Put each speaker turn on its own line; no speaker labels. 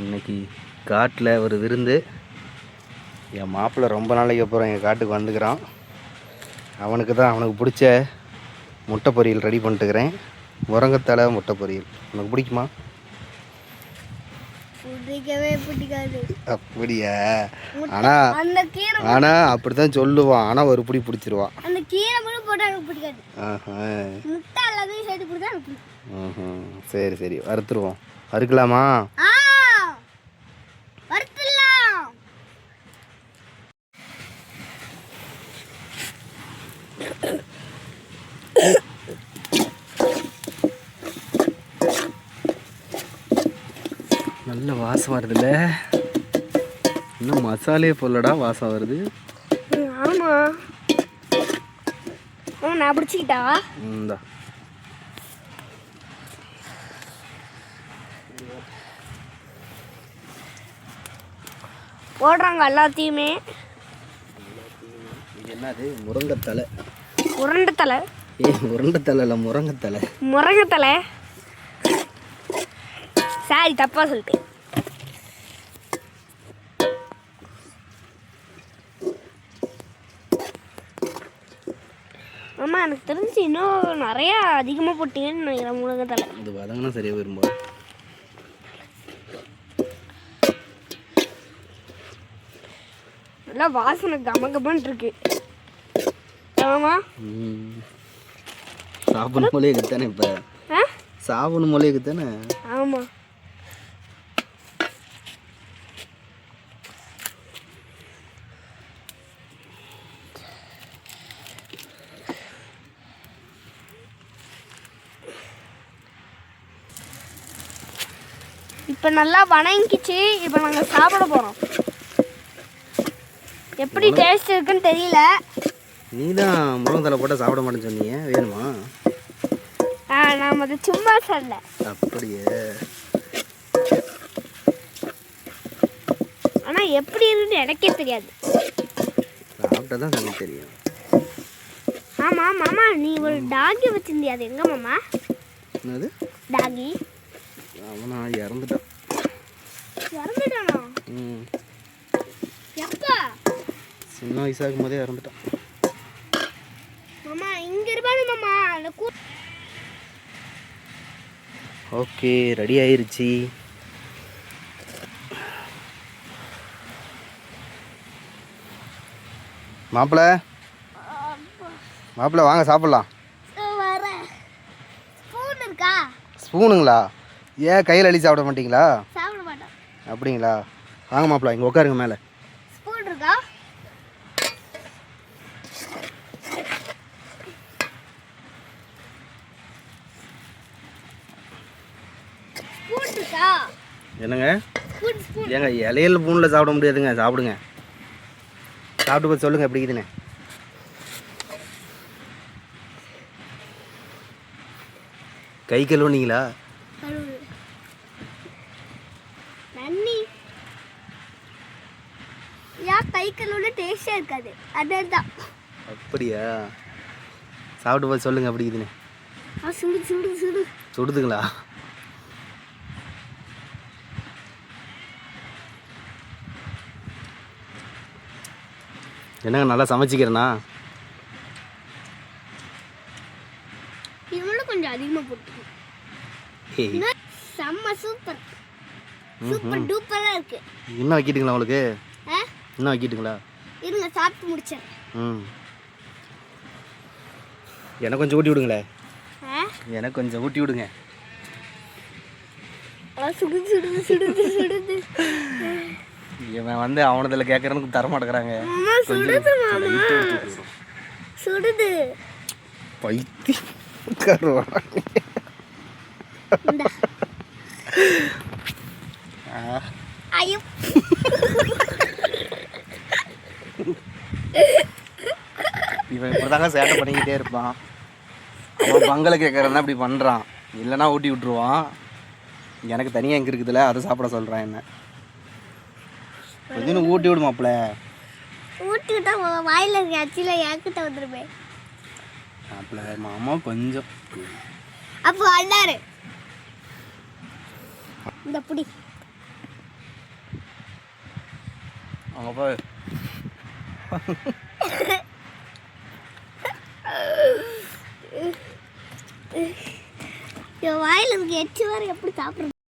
இன்னைக்கு காட்டில் ஒரு விருந்து. என் மாப்பிள்ளை ரொம்ப நாளைக்கு அப்புறம் எங்கள் காட்டுக்கு வந்துக்கிறான். அவனுக்கு தான் அவனுக்கு பிடிச்ச முட்டை பொரியல் ரெடி பண்ணிட்டுக்கிறேன். முருங்கத்தலை முட்டை பொரியல். உனக்கு பிடிக்குமா?
பிடிக்கவே பிடிக்காது.
அப்படியா? ஆனால்
அந்த கீரை
ஆனால் அப்படி தான் சொல்லுவான். ஆனால் ஒரு பிடி பிடிச்சிருவான்.
அந்த கீரை மட்டும் போட்டா எனக்கு பிடிக்காது.
ஆஹா.
முட்டை எல்லாத்தையும் சேர்த்து கொடுத்தா எனக்கு பிடிக்கும்.
ம்ஹும். சரி சரி. வறுத்துருவோம். வறுக்கலாமா
ஆ வறுத்துடலாம்
நல்ல வாசம் வருதுல்ல? இன்னும் மசாலே போடலடா வாசம் வருது.
ஆமா. நான் பிடிச்சிக்கிட்டா?
இந்தா.
போடுறாங்க எல்லாத்தையுமே.
இது என்னது? முருங்கைத்தலை
உருண்டை தலை
ஏ உருண்டைத்தலை இல்லை முருங்கைத்தலை
முருங்கை தலை சாரி தப்பா சொல்லிட்டேன் ஆமா எனக்கு தெரிஞ்சு இன்னும் நிறைய அதிகமாக போட்டீங்கன்னு நினைக்கிறேன் முருங்கை தலை
இது வதங்கினா சரியாக விரும்பும்
நல்லா வாசனை கம கமன்னு இருக்கு. ஆமா.
சாப்பிடணும் போலே இருக்குதானே இப்போ?
ஆ?
சாப்பிடணும் போலே இருக்குதானே?
ஆமா. இப்போ நல்லா வணங்கிச்சு. இப்போ நாங்கள் சாப்பிட போகிறோம் எப்படி டேஸ்ட் இருக்குன்னு தெரியல.
நீ தான் முருங்கைத்தலை போட்டால் சாப்பிட மாட்டேன்னு சொன்னீங்க. வேணுமா?
ஆ நாம் அதை சும்மா சொல்ல
அப்படியே.
ஆனால் எப்படி இருக்குன்னு எனக்கே தெரியாது.
சாப்பிட்டா தான் எனக்கு தெரியும்.
ஆமா மாமா நீ ஒரு டாகி வச்சிருந்தியா? அது எங்க மாமா?
என்னது?
டாகி
அவனா இறந்துட்டான்.
இறந்துட்டானா?
ம்.
எப்பா?
சின்ன வயசாகும் போதே இறந்துட்டான்.
மாமா இங்க இருப்பானு மாமா. அந்த கூ
ஓகே ரெடி ஆயிருச்சு. மாப்பிள்ள மாப்பிள்ள வாங்க சாப்பிட்லாம்.
வர ஸ்பூன் இருக்கா?
ஸ்பூனுங்களா? ஏன் கையில் அள்ளி சாப்பிட மாட்டீங்களா? அப்படிங்களா? வாங்க மாப்பிள்ள இங்கே உட்காருங்க மேலே.
ஸ்பூன் இருக்கா?
என்னங்க? ஏங்க இலையில பூனில் சாப்பிட முடியாதுங்க சாப்பிடுங்க. சாப்பிட்டு பார்த்து சொல்லுங்கள் எப்படி இருக்குதுன்னு. கை கழுவுனீங்களா?
ஏன் கை கழுவுல டேஸ்டே இருக்காது. அதான்
அப்படியா? சாப்பிட்டு பார்த்து சொல்லுங்கள் எப்படி இருக்குதுன்னு.
ஆ சுடு சுடு சுடு.
சுடுதுங்களா? என்னங்க நல்லா சமைச்சிக்கிறேண்ணா
இவ்வளோ கொஞ்சம் அதிகமாக இன்னும் செம்ம சூப்பர். சூப்பர் டூப்பராக இருக்கு.
இன்னும் வைக்கிட்டுங்களா உங்களுக்கு? இன்னும் வைக்கிட்டுங்களா
இருங்க சாப்பிட்டு முடிச்சேன்
ம். எனக்கு கொஞ்சம் ஊட்டி விடுங்களே.
ஆ?
எனக்கு கொஞ்சம் ஊட்டி விடுங்க.
ஆ, சுடுது சுடுது சுடுது சுடுது.
இவன் வந்து அவனதில் கேட்குறனுக்கு தர மாட்டேங்கிறாங்க
சுடுது
பைத்தி இவன் இப்படி தாங்க சேட்டை பண்ணிக்கிட்டே இருப்பான். அவன் பங்கலை கேட்குறன்னா இப்படி பண்ணுறான் இல்லைன்னா ஊட்டி விட்ருவான் எனக்கு தனியாக எங்கே இருக்குதுல்ல அதை சாப்பிட சொல்கிறான் என்ன. கொஞ்சம் ஊட்டி விடு மாப்பிள்ள
ஊட்டிக்கிட்டா உன் வாயில இருக்க அச்சில என்கிட்ட வந்துருமே.
மாப்பிள்ள மாமா கொஞ்சம்.
அப்போ அண்ணாரு இந்த புடி.
அங்கே போய்
என் வாயில் இருக்கு எச்சு வர எப்படி சாப்பிட்றது?